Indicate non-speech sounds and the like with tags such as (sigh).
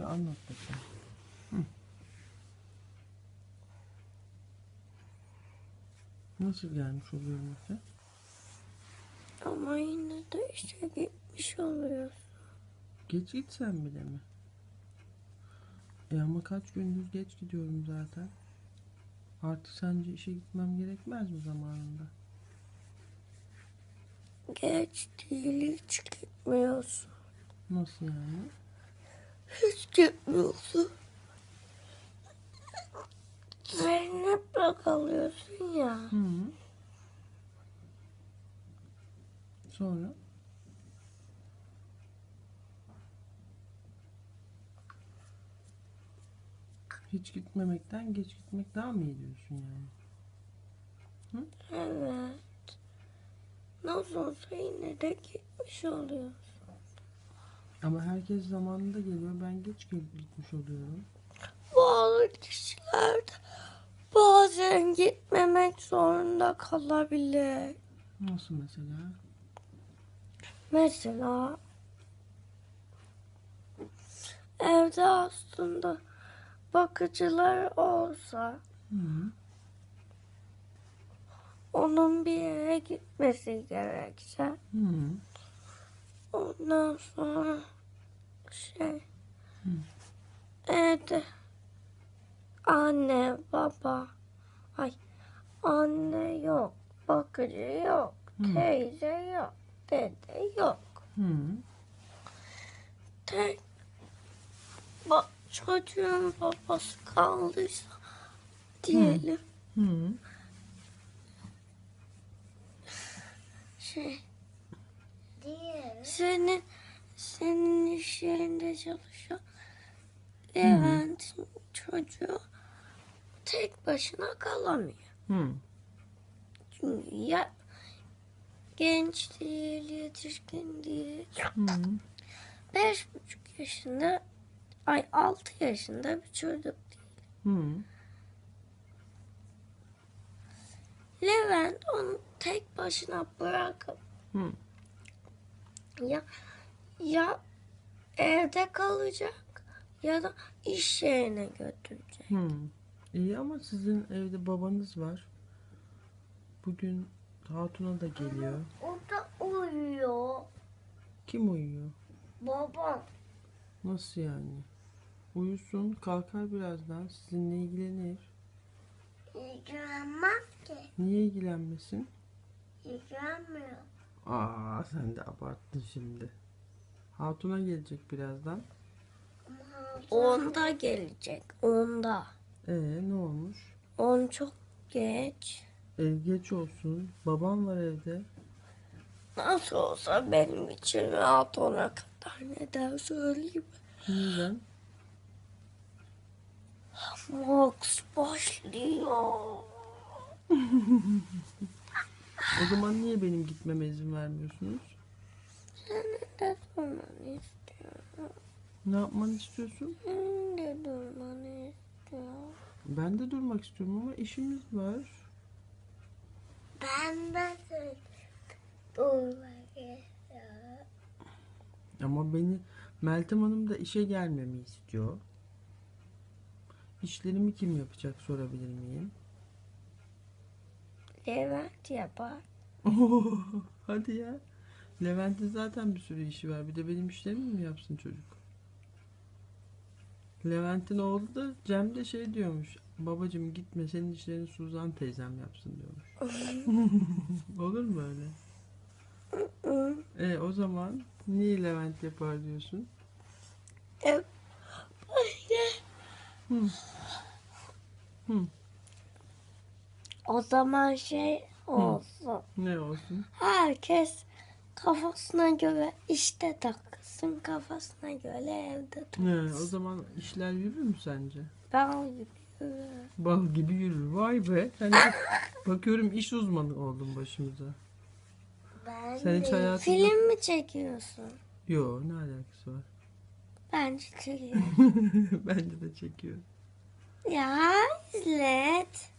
Hadi anlat bakalım. Hı. Nasıl gelmiş oluyor Mete? Ama yine de işe gitmiş oluyoruz. Geç gitsen bile mi? E ama kaç gündür geç gidiyorum zaten. Artık sence işe gitmem gerekmez mi zamanında? Geç değil hiç gitmiyorsun. Nasıl yani? Hiç gitmiyorsun. Zeynep'le kalıyorsun ya. Hı. Sonra? Hiç gitmemekten geç gitmek daha mı iyi diyorsun yani? Evet. Nasıl olsa yine de gitmiş oluyoruz. Ama herkes zamanında geliyor. Ben geç gitmiş oluyorum. Bazı kişilerde bazen gitmemek zorunda kalabilir. Nasıl mesela? Mesela evde aslında bakıcılar olsa Hı. onun bir yere gitmesi gerekse Hı. ondan sonra şey Hı. evde anne baba ay anne yok bakıcı yok Hı. teyze yok dede yok Hı. tek ba- çocuğun babası kaldıysa diyelim Hı. şey senin senin iş yerinde çalışan Levent'in çocuğu tek başına kalamıyor. Hı. Çünkü ya genç değil, yetişkin değil. Hı. Beş buçuk yaşında, ay altı yaşında bir çocuk. Hı. Levent onu tek başına bırakıp Hı. ya ya evde kalacak ya da iş yerine götürecek. Hı. İyi ama sizin evde babanız var. Bugün Hatun'a da geliyor. O da uyuyor. Kim uyuyor? Babam. Nasıl yani? Uyusun, kalkar birazdan. Sizinle ilgilenir. İlgilenmez ki. Niye ilgilenmesin? İlgilenmiyor. Aa, sen de abarttın şimdi. Hatun'a gelecek birazdan. Onda gelecek. Onda. Ee, ne olmuş? On çok geç. Ev geç olsun. Babam var evde. Nasıl olsa benim için rahat ona kadar neden söyleyeyim. Neden? Max başlıyor. (laughs) O zaman niye benim gitmeme izin vermiyorsunuz? Senin de durmanı istiyorum. Ne yapmanı istiyorsun? Senin de durmanı istiyorum. Ben de durmak istiyorum ama işimiz var. Ben de durmak istiyorum. Ama beni Meltem Hanım da işe gelmemi istiyor. İşlerimi kim yapacak sorabilir miyim? Levent yapar. (laughs) Hadi ya. Levent'in zaten bir sürü işi var. Bir de benim işlerimi mi yapsın çocuk? Levent'in oğlu da Cem de şey diyormuş. Babacım gitme senin işlerini Suzan teyzem yapsın diyormuş. (laughs) Olur mu öyle? (laughs) E o zaman niye Levent yapar diyorsun? Hı. Hı. O zaman şey olsun. Ne olsun? Herkes kafasına göre işte takılsın, kafasına göre evde Ne, takılsın. o zaman işler yürür mü sence? Ben gibi yürü. Bal gibi yürür. Vay be. Sen de bakıyorum iş uzmanı oldun başımıza. Ben Sen hiç hayatında- Film mi çekiyorsun? Yo ne alakası var? (laughs) Bence çekiyorum. Bence de çekiyor. ya izlet.